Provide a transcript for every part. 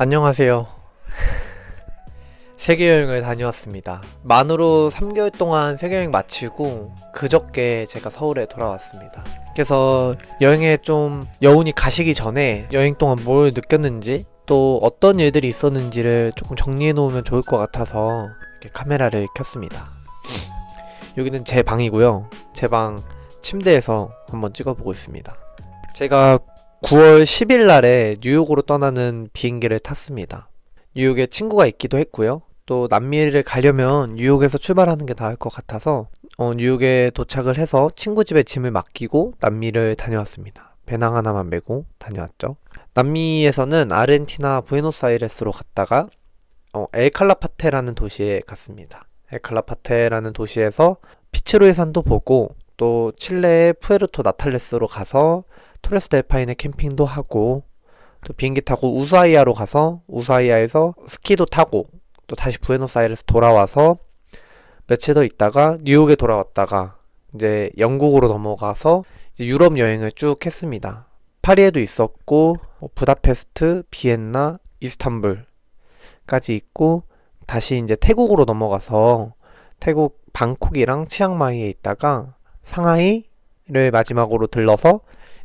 안녕하세요. 세계 여행을 다녀왔습니다. 만으로 3개월 동안 세계 여행 마치고 그저께 제가 서울에 돌아왔습니다. 그래서 여행에 좀 여운이 가시기 전에 여행 동안 뭘 느꼈는지 또 어떤 일들이 있었는지를 조금 정리해 놓으면 좋을 것 같아서 이렇게 카메라를 켰습니다. 여기는 제 방이고요. 제 방 침대에서 한번 찍어보고 있습니다. 제가 9월 10일 날에 뉴욕으로 떠나는 비행기를 탔습니다. 뉴욕에 친구가 있기도 했고요. 또 남미를 가려면 뉴욕에서 출발하는 게 나을 것 같아서 어, 뉴욕에 도착을 해서 친구 집에 짐을 맡기고 남미를 다녀왔습니다. 배낭 하나만 메고 다녀왔죠. 남미에서는 아르헨티나 부에노스아이레스로 갔다가 어, 엘칼라파테라는 도시에 갔습니다. 엘칼라파테라는 도시에서 피츠로의 산도 보고 또 칠레의 푸에르토 나탈레스로 가서 토레스 델파인에 캠핑도 하고 또 비행기 타고 우수아이아로 가서 우수아이아에서 스키도 타고 또 다시 부에노스아이레스 돌아와서 며칠 더 있다가 뉴욕에 돌아왔다가 이제 영국으로 넘어가서 이제 유럽 여행을 쭉 했습니다. 파리에도 있었고 뭐 부다페스트, 비엔나, 이스탄불까지 있고 다시 이제 태국으로 넘어가서 태국 방콕이랑 치앙마이에 있다가 상하이를 마지막으로 들러서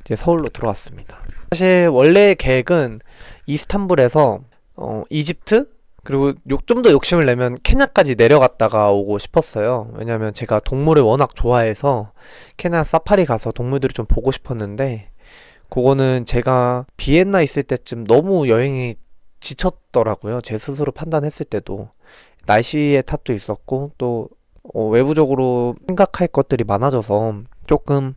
이제 서울로 들어왔습니다. 사실 원래 계획은 이스탄불에서 어, 이집트 그리고 좀 더 욕심을 내면 케냐까지 내려갔다가 오고 싶었어요. 왜냐면 제가 동물을 워낙 좋아해서 케냐 사파리 가서 동물들을 좀 보고 싶었는데 그거는 제가 비엔나 있을 때쯤 너무 여행이 지쳤더라고요. 제 스스로 판단했을 때도 날씨의 탓도 있었고 또 어, 외부적으로 생각할 것들이 많아져서 조금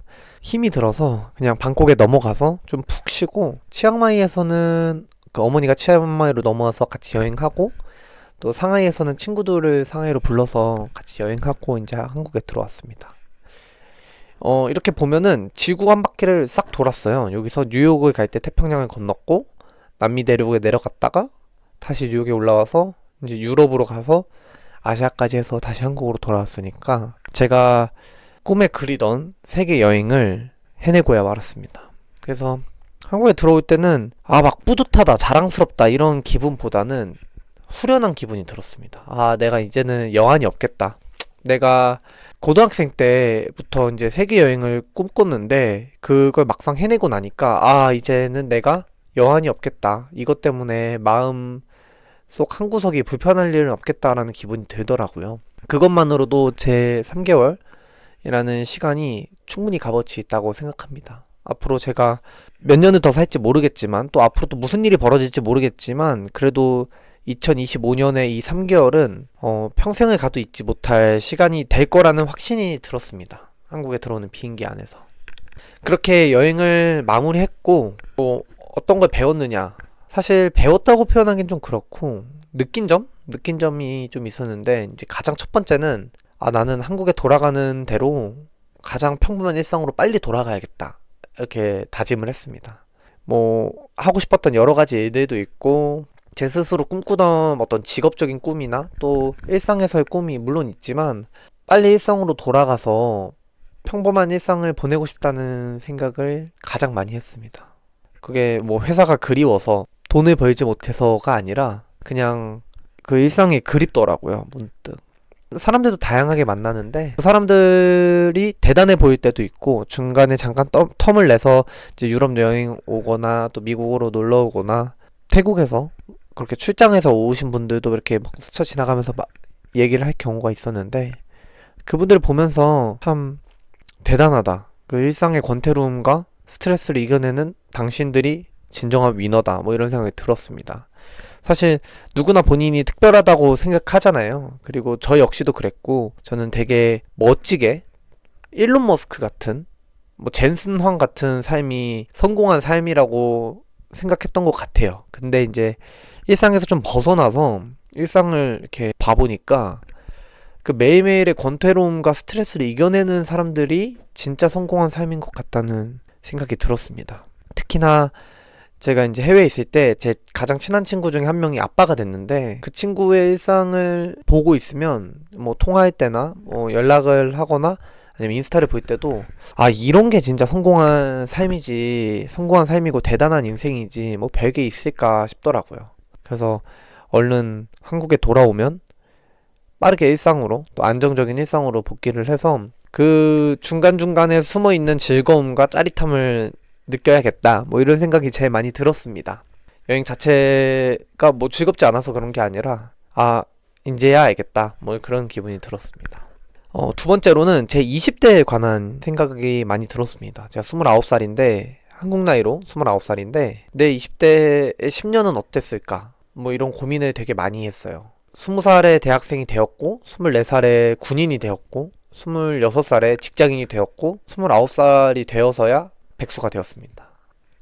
힘이 들어서 그냥 방콕에 넘어가서 좀 푹 쉬고 치앙마이에서는 그 어머니가 치앙마이로 넘어와서 같이 여행하고 또 상하이에서는 친구들을 상하이로 불러서 같이 여행하고 이제 한국에 들어왔습니다. 어, 이렇게 보면은 지구 한 바퀴를 싹 돌았어요. 여기서 뉴욕을 갈 때 태평양을 건넜고 남미 대륙에 내려갔다가 다시 뉴욕에 올라와서 이제 유럽으로 가서 아시아까지 해서 다시 한국으로 돌아왔으니까 제가 꿈에 그리던 세계 여행을 해내고야 말았습니다. 그래서 한국에 들어올 때는 아 막 뿌듯하다 자랑스럽다 이런 기분보다는 후련한 기분이 들었습니다. 아 내가 이제는 여한이 없겠다. 내가 고등학생 때부터 이제 세계 여행을 꿈꿨는데 그걸 막상 해내고 나니까 아 이제는 내가 여한이 없겠다. 이것 때문에 마음 속 한 구석이 불편할 일은 없겠다라는 기분이 들더라고요. 그것만으로도 제 3개월 이라는 시간이 충분히 값어치 있다고 생각합니다. 앞으로 제가 몇 년을 더 살지 모르겠지만 또 앞으로 또 무슨 일이 벌어질지 모르겠지만 그래도 2025년의 이 3개월은 어, 평생을 가도 잊지 못할 시간이 될 거라는 확신이 들었습니다. 한국에 들어오는 비행기 안에서. 그렇게 여행을 마무리했고 뭐 어떤 걸 배웠느냐 사실 배웠다고 표현하기는 좀 그렇고 느낀 점? 느낀 점이 좀 있었는데 이제 가장 첫 번째는 아 나는 한국에 돌아가는 대로 가장 평범한 일상으로 빨리 돌아가야겠다. 이렇게 다짐을 했습니다. 뭐 하고 싶었던 여러 가지 일들도 있고 제 스스로 꿈꾸던 어떤 직업적인 꿈이나 또 일상에서의 꿈이 물론 있지만 빨리 일상으로 돌아가서 평범한 일상을 보내고 싶다는 생각을 가장 많이 했습니다. 그게 뭐 회사가 그리워서 돈을 벌지 못해서가 아니라 그냥 그 일상이 그립더라고요, 문득. 사람들도 다양하게 만나는데 그 사람들이 대단해 보일 때도 있고 중간에 잠깐 텀, 텀을 내서 이제 유럽 여행 오거나 또 미국으로 놀러 오거나 태국에서 그렇게 출장해서 오신 분들도 이렇게 막 스쳐 지나가면서 막 얘기를 할 경우가 있었는데 그분들을 보면서 참 대단하다. 그 일상의 권태로움과 스트레스를 이겨내는 당신들이 진정한 위너다. 뭐 이런 생각이 들었습니다. 사실 누구나 본인이 특별하다고 생각하잖아요. 그리고 저 역시도 그랬고 저는 되게 멋지게 일론 머스크 같은 뭐 젠슨 황 같은 삶이 성공한 삶이라고 생각했던 것 같아요. 근데 이제 일상에서 좀 벗어나서 일상을 이렇게 봐보니까 그 매일매일의 권태로움과 스트레스를 이겨내는 사람들이 진짜 성공한 삶인 것 같다는 생각이 들었습니다. 특히나 제가 이제 해외에 있을 때 제 가장 친한 친구 중에 한 명이 아빠가 됐는데 그 친구의 일상을 보고 있으면 뭐 통화할 때나 뭐 연락을 하거나 아니면 인스타를 볼 때도 아 이런 게 진짜 성공한 삶이지 성공한 삶이고 대단한 인생이지 뭐 별게 있을까 싶더라고요. 그래서 얼른 한국에 돌아오면 빠르게 일상으로 또 안정적인 일상으로 복귀를 해서 그 중간중간에 숨어 있는 즐거움과 짜릿함을 느껴야겠다. 뭐 이런 생각이 제일 많이 들었습니다. 여행 자체가 뭐 즐겁지 않아서 그런 게 아니라 아 이제야 알겠다. 뭐 그런 기분이 들었습니다. 어, 두 번째로는 제 20대에 관한 생각이 많이 들었습니다. 제가 29살인데 한국 나이로 29살인데 내 20대의 10년은 어땠을까? 뭐 이런 고민을 되게 많이 했어요. 20살에 대학생이 되었고 24살에 군인이 되었고 26살에 직장인이 되었고 29살이 되어서야 백수가 되었습니다.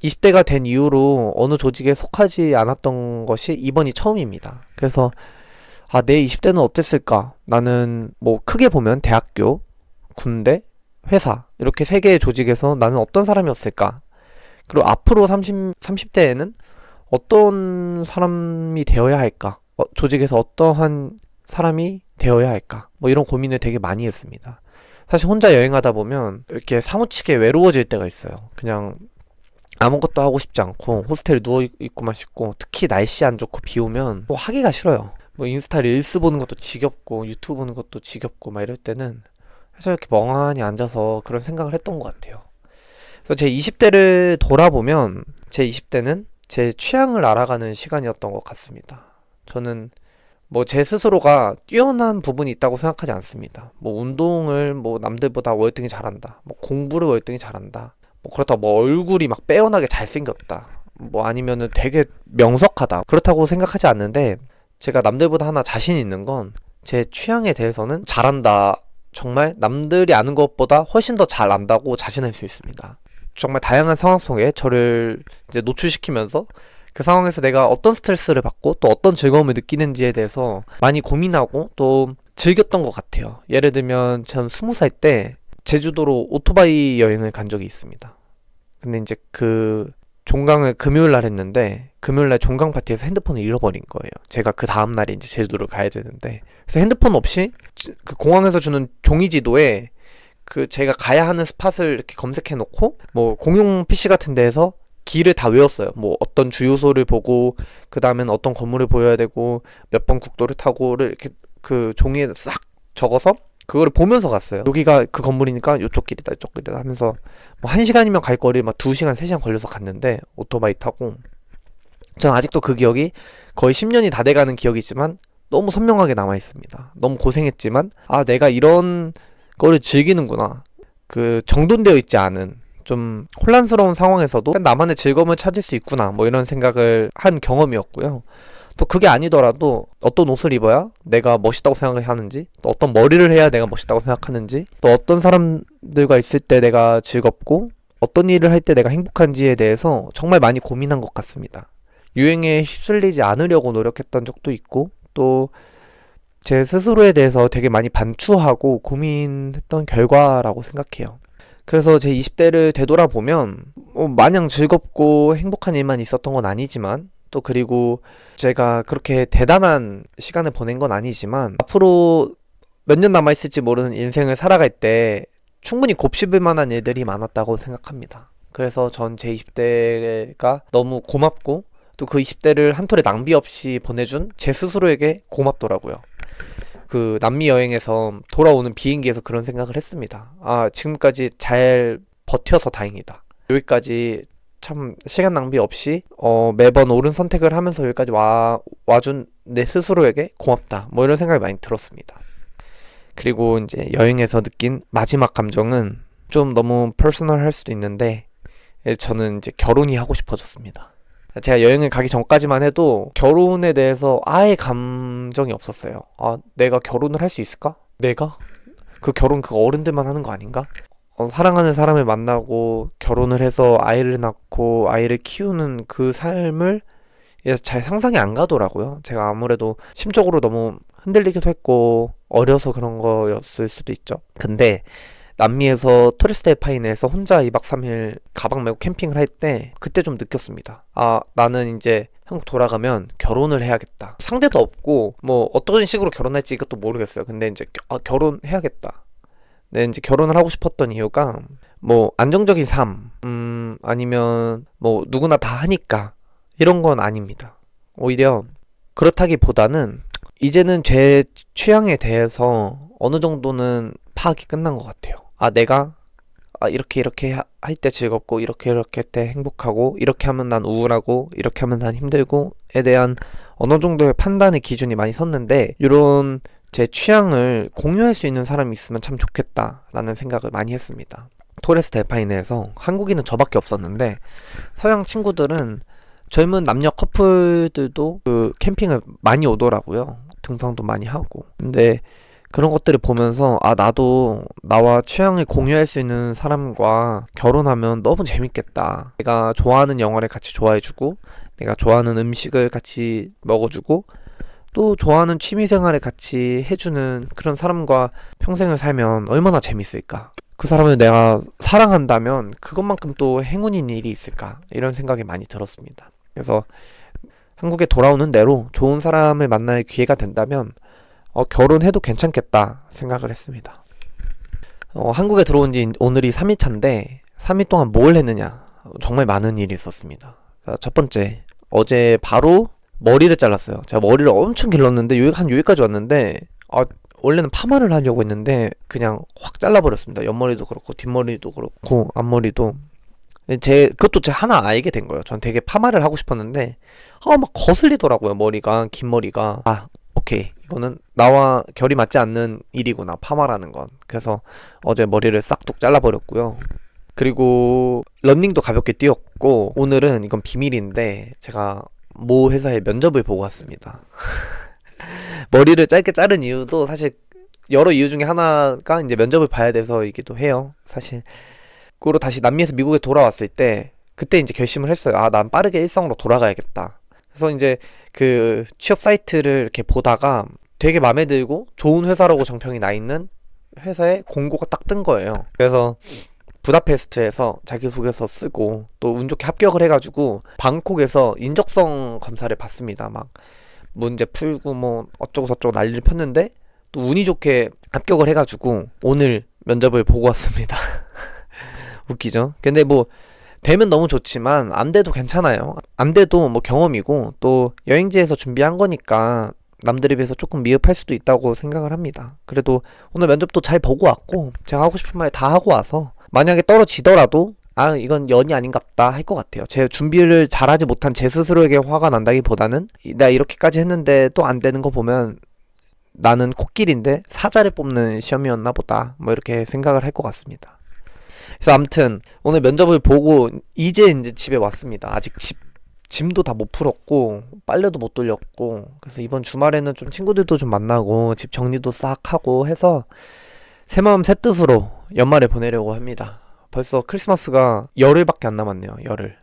20대가 된 이후로 어느 조직에 속하지 않았던 것이 이번이 처음입니다. 그래서 아, 내 20대는 어땠을까? 나는 뭐 크게 보면 대학교, 군대, 회사 이렇게 세 개의 조직에서 나는 어떤 사람이었을까? 그리고 앞으로 30, 30대에는 어떤 사람이 되어야 할까? 어, 조직에서 어떠한 사람이 되어야 할까? 뭐 이런 고민을 되게 많이 했습니다. 사실 혼자 여행하다 보면 이렇게 사무치게 외로워질 때가 있어요. 그냥 아무것도 하고 싶지 않고 호스텔에 누워 있- 있고만 싶고 특히 날씨 안 좋고 비 오면 뭐 하기가 싫어요. 뭐 인스타 릴스 보는 것도 지겹고 유튜브 보는 것도 지겹고 막 이럴 때는 그래서 이렇게 멍하니 앉아서 그런 생각을 했던 것 같아요. 그래서 제 20대를 돌아보면 제 20대는 제 취향을 알아가는 시간이었던 것 같습니다. 저는 뭐 제 스스로가 뛰어난 부분이 있다고 생각하지 않습니다. 뭐 운동을 뭐 남들보다 월등히 잘한다. 뭐 공부를 월등히 잘한다. 뭐 그렇다고 뭐 얼굴이 막 빼어나게 잘생겼다. 뭐 아니면은 되게 명석하다. 그렇다고 생각하지 않는데 제가 남들보다 하나 자신 있는 건 제 취향에 대해서는 잘한다. 정말 남들이 아는 것보다 훨씬 더 잘 안다고 자신할 수 있습니다. 정말 다양한 상황 속에 저를 이제 노출시키면서 그 상황에서 내가 어떤 스트레스를 받고 또 어떤 즐거움을 느끼는지에 대해서 많이 고민하고 또 즐겼던 것 같아요. 예를 들면 전 스무 살때 제주도로 오토바이 여행을 간 적이 있습니다. 근데 이제 그 종강을 금요일 날 했는데 금요일 날 종강 파티에서 핸드폰을 잃어버린 거예요. 제가 그 다음 날에 이제 제주도를 가야 되는데 그래서 핸드폰 없이 지- 그 공항에서 주는 종이 지도에 그 제가 가야 하는 스팟을 이렇게 검색해 놓고 뭐 공용 PC 같은 데에서 길을 다 외웠어요. 뭐 어떤 주유소를 보고 그 다음엔 어떤 건물을 보여야 되고 몇 번 국도를 타고를 이렇게 그 종이에 싹 적어서 그거를 보면서 갔어요. 여기가 그 건물이니까 이쪽 길이다 이쪽 길이다 하면서 뭐 한 시간이면 갈 거리를 막두 시간 세 시간 걸려서 갔는데 오토바이 타고 전 아직도 그 기억이 거의 10년이 다 돼가는 기억이지만 너무 선명하게 남아 있습니다. 너무 고생했지만 아 내가 이런 거를 즐기는구나. 그 정돈되어 있지 않은 좀 혼란스러운 상황에서도 나만의 즐거움을 찾을 수 있구나. 뭐 이런 생각을 한 경험이었고요. 또 그게 아니더라도 어떤 옷을 입어야 내가 멋있다고 생각을 하는지, 또 어떤 머리를 해야 내가 멋있다고 생각하는지, 또 어떤 사람들과 있을 때 내가 즐겁고, 어떤 일을 할 때 내가 행복한지에 대해서 정말 많이 고민한 것 같습니다. 유행에 휩쓸리지 않으려고 노력했던 적도 있고, 또 제 스스로에 대해서 되게 많이 반추하고 고민했던 결과라고 생각해요. 그래서 제 20대를 되돌아보면 뭐 마냥 즐겁고 행복한 일만 있었던 건 아니지만 또 그리고 제가 그렇게 대단한 시간을 보낸 건 아니지만 앞으로 몇 년 남아 있을지 모르는 인생을 살아갈 때 충분히 곱씹을 만한 일들이 많았다고 생각합니다. 그래서 전 제 20대가 너무 고맙고 또 그 20대를 한 톨의 낭비 없이 보내준 제 스스로에게 고맙더라고요. 그 남미 여행에서 돌아오는 비행기에서 그런 생각을 했습니다. 아, 지금까지 잘 버텨서 다행이다. 여기까지 참 시간 낭비 없이 어, 매번 옳은 선택을 하면서 여기까지 와 와준 내 스스로에게 고맙다. 뭐 이런 생각이 많이 들었습니다. 그리고 이제 여행에서 느낀 마지막 감정은 좀 너무 퍼스널할 수도 있는데 예, 저는 이제 결혼이 하고 싶어졌습니다. 제가 여행을 가기 전까지만 해도 결혼에 대해서 아예 감정이 없었어요. 아, 내가 결혼을 할 수 있을까? 내가? 그 결혼 그거 어른들만 하는 거 아닌가? 어, 사랑하는 사람을 만나고 결혼을 해서 아이를 낳고 아이를 키우는 그 삶을 예, 잘 상상이 안 가더라고요. 제가 아무래도 심적으로 너무 흔들리기도 했고 어려서 그런 거였을 수도 있죠. 근데 남미에서 토리스트 파인에서 혼자 2박 3일 가방 메고 캠핑을 할 때 그때 좀 느꼈습니다. 아, 나는 이제 한국 돌아가면 결혼을 해야겠다. 상대도 없고 뭐 어떤 식으로 결혼할지 이것도 모르겠어요. 근데 이제 겨- 아, 결혼해야겠다. 네, 이제 결혼을 하고 싶었던 이유가 뭐 안정적인 삶, 음, 아니면 뭐 누구나 다 하니까 이런 건 아닙니다. 오히려 그렇다기보다는 이제는 제 취향에 대해서 어느 정도는 파악이 끝난 것 같아요. 아, 내가 아, 이렇게 이렇게 할 때 즐겁고 이렇게 이렇게 할 때 행복하고 이렇게 하면 난 우울하고 이렇게 하면 난 힘들고에 대한 어느 정도의 판단의 기준이 많이 섰는데 이런 제 취향을 공유할 수 있는 사람이 있으면 참 좋겠다라는 생각을 많이 했습니다. 토레스 델파이네에서 한국인은 저밖에 없었는데 서양 친구들은 젊은 남녀 커플들도 그 캠핑을 많이 오더라고요. 등산도 많이 하고. 근데 그런 것들을 보면서 아 나도 나와 취향을 공유할 수 있는 사람과 결혼하면 너무 재밌겠다. 내가 좋아하는 영화를 같이 좋아해주고 내가 좋아하는 음식을 같이 먹어주고 또 좋아하는 취미 생활을 같이 해주는 그런 사람과 평생을 살면 얼마나 재밌을까. 그 사람을 내가 사랑한다면 그것만큼 또 행운인 일이 있을까 이런 생각이 많이 들었습니다. 그래서 한국에 돌아오는 대로 좋은 사람을 만날 기회가 된다면 어, 결혼해도 괜찮겠다 생각을 했습니다. 어, 한국에 들어온 지 오늘이 3일 차인데 3일 동안 뭘 했느냐 정말 많은 일이 있었습니다. 자, 첫 번째 어제 바로 머리를 잘랐어요. 제가 머리를 엄청 길렀는데 여기 한 여기까지 왔는데 아, 원래는 파마를 하려고 했는데 그냥 확 잘라버렸습니다. 옆머리도 그렇고 뒷머리도 그렇고 앞머리도 제 그것도 제 하나 알게 된 거예요. 전 되게 파마를 하고 싶었는데 아 막 거슬리더라고요 머리가 긴 머리가 아 오케이 이거는 나와 결이 맞지 않는 일이구나 파마라는 건 그래서 어제 머리를 싹둑 잘라버렸고요. 그리고 런닝도 가볍게 뛰었고 오늘은 이건 비밀인데 제가 모 회사에 면접을 보고 왔습니다. 머리를 짧게 자른 이유도 사실 여러 이유 중에 하나가 이제 면접을 봐야 돼서이기도 해요. 사실 그리고 다시 남미에서 미국에 돌아왔을 때 그때 이제 결심을 했어요. 아, 난 빠르게 일성으로 돌아가야겠다. 그래서 이제 그 취업 사이트를 이렇게 보다가 되게 마음에 들고 좋은 회사라고 정평이 나 있는 회사에 공고가 딱 뜬 거예요. 그래서 부다페스트에서 자기소개서 쓰고 또 운 좋게 합격을 해가지고 방콕에서 인적성 검사를 받습니다. 막 문제 풀고 뭐 어쩌고 저쩌고 난리를 폈는데 또 운이 좋게 합격을 해가지고 오늘 면접을 보고 왔습니다. 웃기죠? 근데 뭐 되면 너무 좋지만 안 돼도 괜찮아요. 안 돼도 뭐 경험이고 또 여행지에서 준비한 거니까 남들에 비해서 조금 미흡할 수도 있다고 생각을 합니다. 그래도 오늘 면접도 잘 보고 왔고 제가 하고 싶은 말 다 하고 와서 만약에 떨어지더라도 아 이건 연이 아닌갑다 할 것 같아요. 제 준비를 잘하지 못한 제 스스로에게 화가 난다기보다는 내가 이렇게까지 했는데 또 안 되는 거 보면 나는 코끼리인데 사자를 뽑는 시험이었나 보다 뭐 이렇게 생각을 할 것 같습니다. 그래서 아무튼 오늘 면접을 보고 이제 이제 집에 왔습니다. 아직 집 짐도 다 못 풀었고 빨래도 못 돌렸고 그래서 이번 주말에는 좀 친구들도 좀 만나고 집 정리도 싹 하고 해서 새 마음 새 뜻으로 연말에 보내려고 합니다. 벌써 크리스마스가 열흘밖에 안 남았네요. 열흘.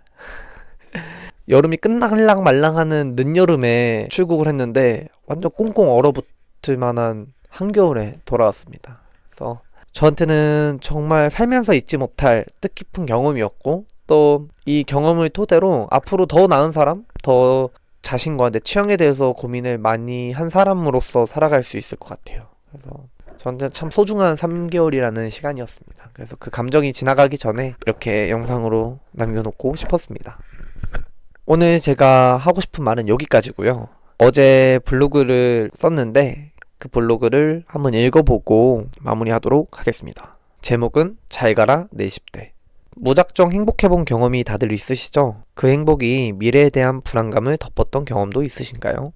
여름이 끝날랑 말랑하는 늦여름에 출국을 했는데 완전 꽁꽁 얼어붙을 만한 한겨울에 돌아왔습니다. 그래서 저한테는 정말 살면서 잊지 못할 뜻깊은 경험이었고 또 이 경험을 토대로 앞으로 더 나은 사람, 더 자신과 내 취향에 대해서 고민을 많이 한 사람으로서 살아갈 수 있을 것 같아요. 그래서 저한테 참 소중한 3개월이라는 시간이었습니다. 그래서 그 감정이 지나가기 전에 이렇게 영상으로 남겨놓고 싶었습니다. 오늘 제가 하고 싶은 말은 여기까지고요. 어제 블로그를 썼는데 그 블로그를 한번 읽어보고 마무리하도록 하겠습니다. 제목은 잘 가라 내 10대. 무작정 행복해본 경험이 다들 있으시죠? 그 행복이 미래에 대한 불안감을 덮었던 경험도 있으신가요?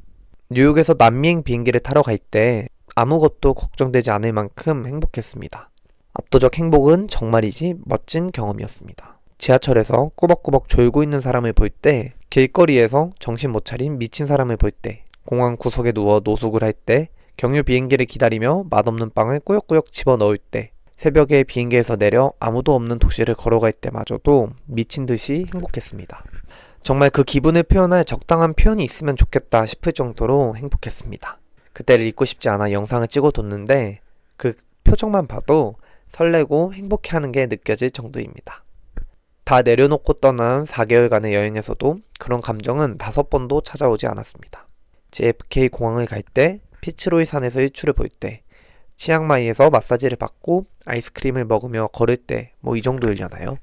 뉴욕에서 남미행 비행기를 타러 갈 때 아무것도 걱정되지 않을 만큼 행복했습니다. 압도적 행복은 정말이지 멋진 경험이었습니다. 지하철에서 꾸벅꾸벅 졸고 있는 사람을 볼 때, 길거리에서 정신 못 차린 미친 사람을 볼 때, 공항 구석에 누워 노숙을 할 때, 경유 비행기를 기다리며 맛없는 빵을 꾸역꾸역 집어 넣을 때, 새벽에 비행기에서 내려 아무도 없는 도시를 걸어갈 때마저도 미친 듯이 행복했습니다. 정말 그 기분을 표현할 적당한 표현이 있으면 좋겠다 싶을 정도로 행복했습니다. 그때를 잊고 싶지 않아 영상을 찍어뒀는데 그 표정만 봐도 설레고 행복해하는 게 느껴질 정도입니다. 다 내려놓고 떠난 4개월간의 여행에서도 그런 감정은 다섯 번도 찾아오지 않았습니다. JFK 공항을 갈 때, 피츠로이 산에서 일출을 볼 때, 치앙마이에서 마사지를 받고 아이스크림을 먹으며 걸을 때 뭐 이 정도일려나요?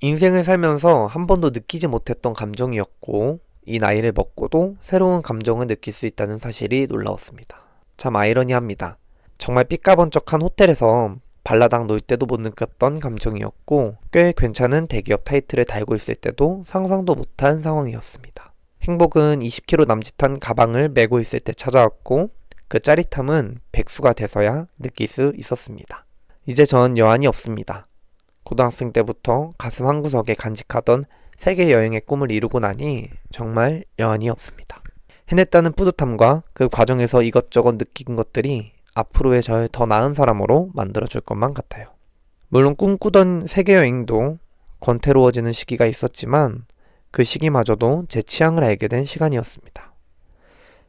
인생을 살면서 한 번도 느끼지 못했던 감정이었고 이 나이를 먹고도 새로운 감정을 느낄 수 있다는 사실이 놀라웠습니다. 참 아이러니합니다. 정말 삐까번쩍한 호텔에서 발라당 놀 때도 못 느꼈던 감정이었고 꽤 괜찮은 대기업 타이틀을 달고 있을 때도 상상도 못한 상황이었습니다. 행복은 20kg 남짓한 가방을 메고 있을 때 찾아왔고 그 짜릿함은 백수가 돼서야 느낄 수 있었습니다. 이제 전 여한이 없습니다. 고등학생 때부터 가슴 한구석에 간직하던 세계 여행의 꿈을 이루고 나니 정말 여한이 없습니다. 해냈다는 뿌듯함과 그 과정에서 이것저것 느낀 것들이 앞으로의 절 더 나은 사람으로 만들어줄 것만 같아요. 물론 꿈꾸던 세계 여행도 권태로워지는 시기가 있었지만 그 시기마저도 제 취향을 알게 된 시간이었습니다.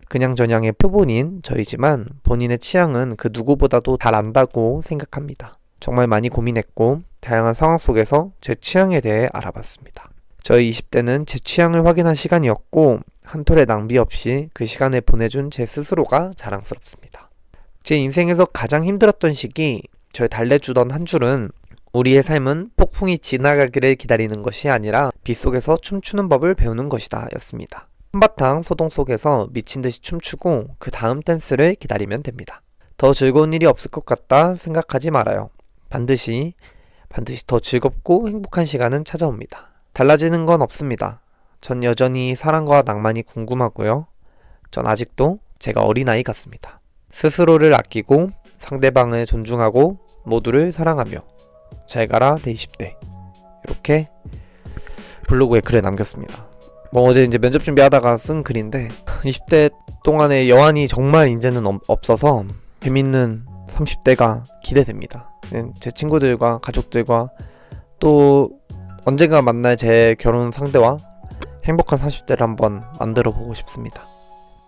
그냥 저냥의 표본인 저이지만 본인의 취향은 그 누구보다도 잘 안다고 생각합니다. 정말 많이 고민했고 다양한 상황 속에서 제 취향에 대해 알아봤습니다. 저희 20대는 제 취향을 확인한 시간이었고 한 톨의 낭비 없이 그 시간을 보내준 제 스스로가 자랑스럽습니다. 제 인생에서 가장 힘들었던 시기 절 달래주던 한 줄은 우리의 삶은 폭풍이 지나가기를 기다리는 것이 아니라 빗속에서 춤추는 법을 배우는 것이다 였습니다. 한바탕 소동 속에서 미친 듯이 춤추고 그 다음 댄스를 기다리면 됩니다. 더 즐거운 일이 없을 것 같다 생각하지 말아요. 반드시 반드시 더 즐겁고 행복한 시간은 찾아옵니다. 달라지는 건 없습니다. 전 여전히 사랑과 낭만이 궁금하고요. 전 아직도 제가 어린아이 같습니다. 스스로를 아끼고 상대방을 존중하고 모두를 사랑하며 잘 가라 내 20대 이렇게 블로그에 글을 남겼습니다. 뭐 어제 이제 면접 준비하다가 쓴 글인데 20대 동안의 여한이 정말 이제는 없- 없어서 재밌는 30대가 기대됩니다. 예, 제 친구들과 가족들과 또 언젠가 만날 제 결혼 상대와 행복한 40대를 한번 만들어 보고 싶습니다.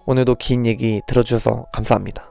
오늘도 긴 얘기 들어주셔서 감사합니다.